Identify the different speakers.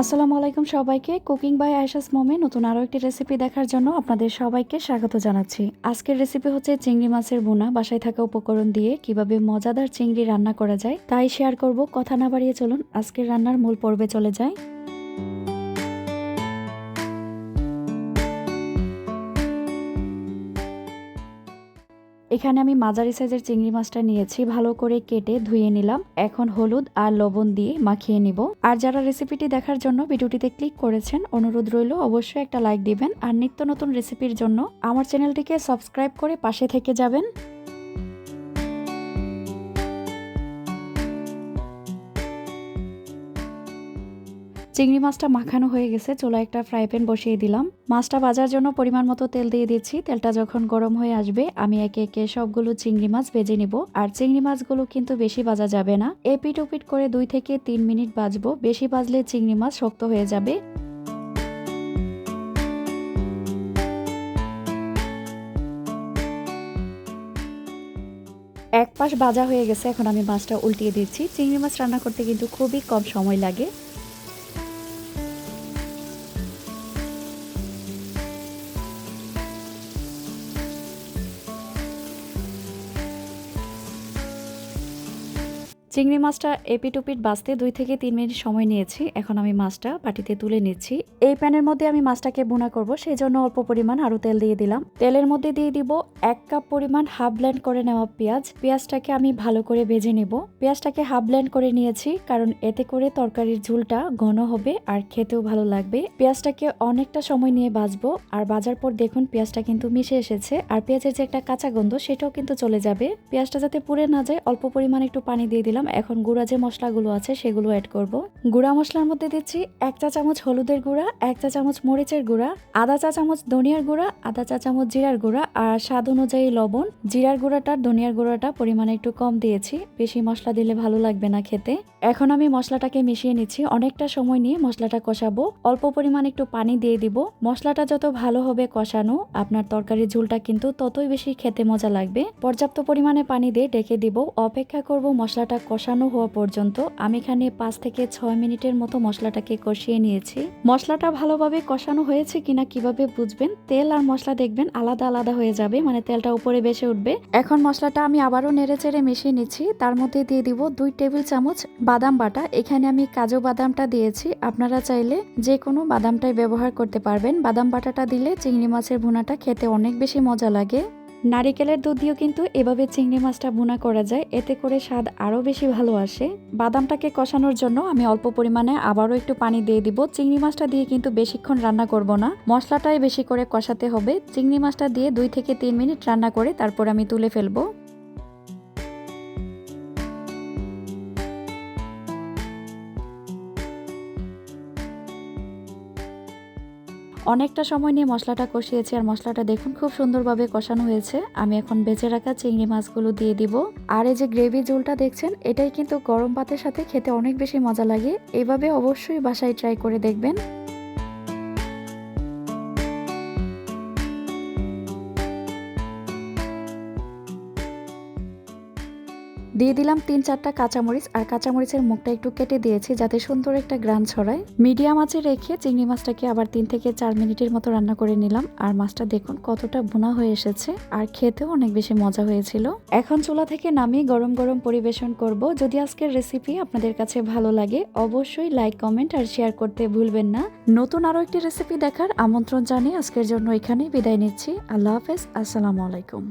Speaker 1: আসসালামু আলাইকুম সবাইকে। কুকিং বাই আয়সাস মোমে নতুন আরও একটি রেসিপি দেখার জন্য আপনাদের সবাইকে স্বাগত জানাচ্ছি। আজকের রেসিপি হচ্ছে চিংড়ি মাছের বোনা বাসায় থাকা উপকরণ দিয়ে কীভাবে মজাদার চিংড়ি রান্না করা যায় তাই শেয়ার করব। কথা না বাড়িয়ে চলুন, আজকের রান্নার মূল পর্বে চলে যায় এখানে আমি মাঝারি সাইজের চিংড়ি মাছটা নিয়েছি, ভালো করে কেটে ধুয়ে নিলাম। এখন হলুদ আর লবণ দিয়ে মাখিয়ে নিব। আর যারা রেসিপিটি দেখার জন্য ভিডিওটিতে ক্লিক করেছেন, অনুরোধ রইল অবশ্যই একটা লাইক দিবেন। আর নিত্য নতুন রেসিপির জন্য আমার চ্যানেলটিকে সাবস্ক্রাইব করে পাশে থেকে যাবেন। চিংড়ি মাছটা মাখানো হয়ে গেছে চুলা একটা ফ্রাই প্যান বসিয়ে দিলাম। মাছটা ভাজার জন্য পরিমাণ মতো তেল দিয়ে দিচ্ছি। তেলটা যখন গরম হয়ে আসবে, আমি একে একে সবগুলো চিংড়ি মাছ ভেজে নিব। আর চিংড়ি মাছগুলো কিন্তু বেশি ভাজা যাবে না। এপিট ওপিট করে দুই থেকে তিন মিনিট ভাজবো। বেশি ভাজলে চিংড়ি মাছ শক্ত হয়ে যাবে। এক পাশ ভাজা হয়ে গেছে, এখন আমি মাছটা উল্টিয়ে দিচ্ছি। চিংড়ি মাছ রান্না করতে কিন্তু খুবই কম সময় লাগে। চিংড়ি মাছটা এপিটুপিট বাঁচতে দুই থেকে তিন মিনিট সময় নিয়েছি। এখন আমি মাছটা বাটিতে তুলে নিচ্ছি। এই প্যানের মধ্যে আমি মাছটাকে বোনা করব সেই জন্য অল্প পরিমাণ আরও তেল দিয়ে দিলাম। তেলের মধ্যে দিয়ে দিব এক কাপ পরিমাণ হাফ ব্লেন্ড করে নেওয়া পেঁয়াজ। পেঁয়াজটাকে আমি ভালো করে ভেজে নেব। পেঁয়াজটাকে হাফ ব্লেন্ড করে নিয়েছি, কারণ এতে করে তরকারির ঝুলটা ঘন হবে আর খেতেও ভালো লাগবে। পেঁয়াজটাকে অনেকটা সময় নিয়ে বাজবো আর বাজার পর দেখুন পেঁয়াজটা কিন্তু মিশে এসেছে। আর পেঁয়াজের যে একটা কাঁচা গন্ধ, সেটাও কিন্তু চলে যাবে। পেঁয়াজটা যাতে পুড়ে না যায়, অল্প পরিমাণ একটু পানি দিয়ে দিলাম। দিলাম। এখন গুঁড়া যে মশলাগুলো আছে সেগুলো অ্যাড করব। গুঁড়া মশলার মধ্যে দিচ্ছি এক চা চামচ হলুদের গুঁড়া, এক চা চামচ মরিচের গুঁড়া, আধা চা চামচ ধনিয়ার গুঁড়া, আধা চা চামচ জিরার গুঁড়া আর স্বাদ অনুযায়ী লবণ। জিরার গুঁড়াটা, ধনিয়ার গুঁড়াটা পরিমাণে একটু কম দিয়েছি। বেশি মশলা দিলে ভালো লাগবে না খেতে। এখন আমি মশলাটাকে মিশিয়ে নিচ্ছি। অনেকটা সময় নিয়ে মশলাটা কষাবো। অল্প পরিমাণ একটু পানি দিয়ে দিব। মশলাটা যত ভালো হবে কষানো, আপনার তরকারির ঝুলটা কিন্তু ততই বেশি খেতে মজা লাগবে। পর্যাপ্ত পরিমাণে পানি দিয়ে ডেকে দিব। অপেক্ষা করব মশলাটা কষানো হওয়া পর্যন্ত আমি এখানে পাঁচ থেকে ছয় মিনিটের মতো মশলাটাকে কষিয়ে নিয়েছি। মশলাটা ভালোভাবে কষানো হয়েছে কিনা কীভাবে বুঝবেন? তেল আর মশলা দেখবেন আলাদা আলাদা হয়ে যাবে মানে তেলটা উপরে বেসে উঠবে। এখন মশলাটা আমি আবারও নেড়ে চেড়ে মিশিয়ে নিচ্ছি। তার মধ্যে দিয়ে দিব দুই টেবিল চামচ বাদাম বাটা। এখানে আমি কাজু বাদামটা দিয়েছি। আপনারা চাইলে যে কোনো বাদামটাই ব্যবহার করতে পারবেন। বাদাম বাটাটা দিলে চিংড়ি মাছের ভুনাটা খেতে অনেক বেশি মজা লাগে। নারিকেলের দুধ দিয়েও কিন্তু এভাবে চিংড়ি মাছটা বোনা করা যায়। এতে করে স্বাদ আরও বেশি ভালো আসে। বাদামটাকে কষানোর জন্য আমি অল্প পরিমাণে আবারও একটু পানি দিয়ে দিব। চিংড়ি মাছটা দিয়ে কিন্তু বেশিক্ষণ রান্না করব না। মশলাটাই বেশি করে কষাতে হবে। চিংড়ি মাছটা দিয়ে দুই থেকে তিন মিনিট রান্না করে তারপর আমি তুলে ফেলব। অনেকটা সময় নিয়ে মশলাটা কষিয়েছি আর মশলাটা দেখুন খুব সুন্দরভাবে কষানো হয়েছে। আমি এখন বেঁচে রাখা চিংড়ি মাছগুলো দিয়ে দিব। আর এই যে গ্রেভি ঝোলটা দেখছেন, এটাই কিন্তু গরম ভাতের সাথে খেতে অনেক বেশি মজা লাগে। এভাবে অবশ্যই বাসায় ট্রাই করে দেখবেন। দিয়ে দিলাম তিন চারটা কাঁচামরিচ, আর কাঁচামরিচের মুখটা একটু কেটে দিয়েছি যাতে সুন্দর একটা গ্রান ছড়ায়। মিডিয়াম আঁচে রেখে চিংড়ি মাছটাকে আবার তিন থেকে চার মিনিটের মতো রান্না করে নিলাম। আর মাছটা দেখুন কতটা বোনা হয়ে এসেছে, আর খেতেও অনেক বেশি মজা হয়েছিল। এখন চুলা থেকে নামিয়ে গরম গরম পরিবেশন করব। যদি আজকের রেসিপি আপনাদের কাছে ভালো লাগে, অবশ্যই লাইক কমেন্ট আর শেয়ার করতে ভুলবেন না। নতুন আরও একটি রেসিপি দেখার আমন্ত্রণ জানিয়ে আজকের জন্য এখানেই বিদায় নিচ্ছি। আল্লাহ হাফেজ, আসসালামু আলাইকুম।